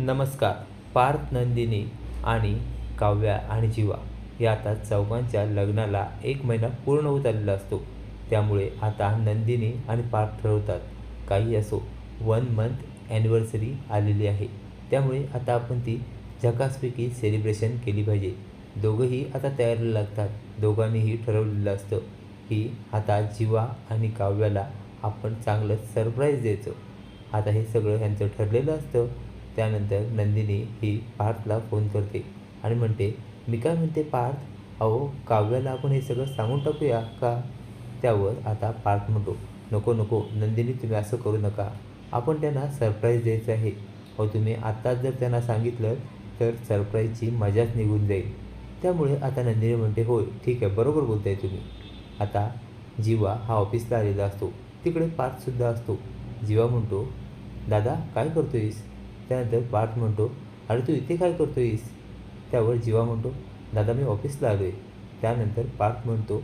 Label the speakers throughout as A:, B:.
A: नमस्कार पार्थ नंदिनी आणि काव्या आणि जीवा या आता चौघांच्या लग्नाला एक महिना पूर्ण होत आलेला असतो. त्यामुळे आता नंदिनी आणि पार्थ ठरवतात. काही असो वन मंथ ॲनिव्हर्सरी आलेली आहे. त्यामुळे आता आपण ती झकासपैकी सेलिब्रेशन केली पाहिजे. दोघंही आता तयारीला लागतात. दोघांनीही ठरवलेलं असतं की आता जीवा आणि काव्याला आपण चांगलं सरप्राईज द्यायचं. आता हे सगळं ह्यांचं ठरलेलं असतं. त्यानंतर नंदिनी ही पार्थला फोन करते आणि म्हणते मी काय म्हणते पार्थ? अहो काव्याला आपण हे सगळं सांगून टाकूया का? त्यावर आता पार्थ म्हणतो नको नको नंदिनी तुम्ही असं करू नका. आपण त्यांना सरप्राईज द्यायचं आहे. अहो तुम्ही आत्ताच जर त्यांना सांगितलं तर सरप्राईजची मजाच निघून जाईल. त्यामुळे आता नंदिनी म्हणते होय ठीक आहे बरोबर बोलताय तुम्ही. आता जीवा हा ऑफिसला आलेला असतो. तिकडे पार्थसुद्धा असतो. जीवा म्हणतो दादा काय करतोयस? त्यानंतर पार्थ म्हणतो अरे तू इथे काय करतो आहेस त्यावर जीवा म्हणतो दादा मी ऑफिसला आलो आहे त्यानंतर पार्थ म्हणतो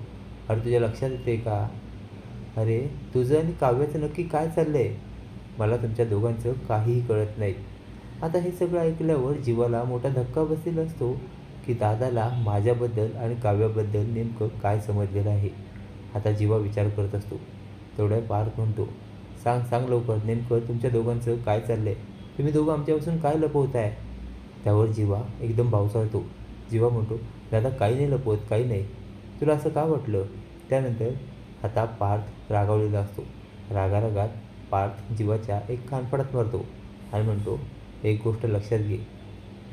A: अरे तुझ्या लक्षात येते का? अरे तुझं आणि काव्याचं नक्की काय चाललं आहे मला तुमच्या दोघांचं काहीही कळत नाही आता हे सगळं ऐकल्यावर जीवाला मोठा धक्का बसलेला असतो की दादाला माझ्याबद्दल आणि काव्याबद्दल नेमकं काय समजलेलं आहे. आता जीवा विचार करत असतो. तेवढ्या पार्थ म्हणतो सांग सांग लवकर नेमकं तुमच्या दोघांचं काय चाललं आहे तुम्ही दोघं आमच्यापासून काय लपवत आहे त्यावर जीवा एकदम भावसाळतो. जीवा म्हणतो दादा काही नाही लपवत काही नाही. तुला असं का वाटलं? त्यानंतर आता पार्थ रागावलेला असतो. रागारागात पार्थ जीवाच्या एक कानफडात मारतो आणि म्हणतो एक गोष्ट लक्षात घे.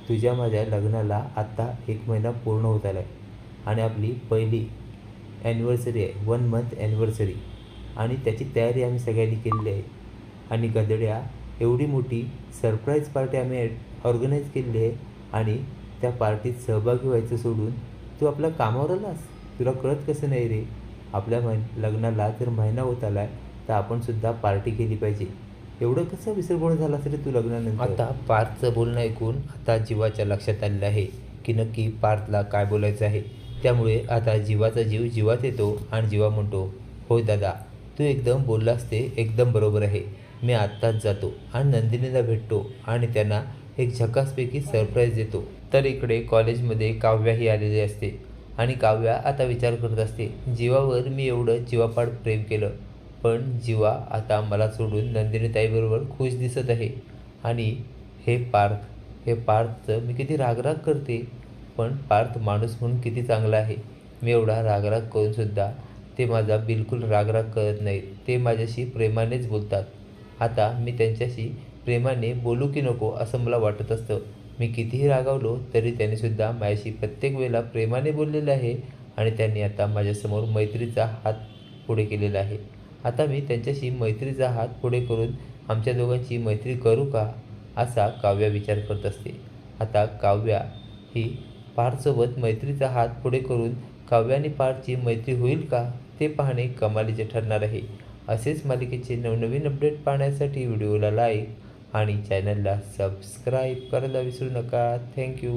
A: तुझ्या माझ्या लग्नाला आत्ता एक महिना पूर्ण होत आला आहे आणि आपली पहिली ॲनिव्हर्सरी आहे वन मंथ ॲनिव्हर्सरी आणि त्याची तयारी आम्ही सगळ्यांनी केलेली आहे. आणि गदड्या एवढी मोठी सरप्राईज पार्टी आम्ही ऑर्गनाईज केलेली आहे आणि त्या पार्टीत सहभागी व्हायचं सोडून तू आपल्या कामावर आलास. तुला कळत कसं नाही रे? आपल्या मै लग्नाला जर महिना होत आला आहे तर आपण सुद्धा पार्टी केली पाहिजे. एवढं कसं विसरगोळ झाला रे तू लग्नानंतर? आता पार्थचं बोलणं ऐकून आता जीवाच्या लक्षात आलेलं आहे की नक्की पार्थला काय बोलायचं आहे. त्यामुळे आता जीवाचा जीव जीवात येतो आणि जीवा म्हणतो होय दादा तू एकदम बोललास ते एकदम बरोबर आहे. मी आत्ताच जातो आणि नंदिनीला भेटतो आणि त्यांना एक झकासपैकी सरप्राईज देतो. तर इकडे कॉलेजमध्ये काव्याही आलेली असते आणि काव्या आता विचार करत असते जीवावर मी एवढं जीवापाड प्रेम केलं पण जीवा आता मला सोडून नंदिनीताईबरोबर खुश दिसत आहे. आणि हे पार्थ हे पार्थचं मी किती रागराग करते पण पार्थ माणूस म्हणून किती चांगला आहे. मी एवढा रागराग करूनसुद्धा ते माझा बिलकुल रागराग करत नाहीत. ते माझ्याशी प्रेमानेच बोलतात. आता मी त्यांच्याशी प्रेमाने बोलू की नको असं मला वाटत असतं. मी कितीही रागावलो तरी त्यांनीसुद्धा माझ्याशी प्रत्येक वेळेला प्रेमाने बोललेलं आहे आणि त्यांनी आता माझ्यासमोर मैत्रीचा हात पुढे केलेला आहे. आता मी त्यांच्याशी मैत्रीचा हात पुढे करून आमच्या दोघांची मैत्री करू का असा काव्या विचार करत असते. आता काव्या ही पारसोबत मैत्रीचा हात पुढे करून काव्यानी पारची मैत्री होईल का ते पाहणे कमालीचे ठरणार आहे. असेच मालिकेचे नवनवीन अपडेट पाहण्यासाठी व्हिडिओला लाईक आणि चॅनलला सबस्क्राईब करायला विसरू नका. थँक्यू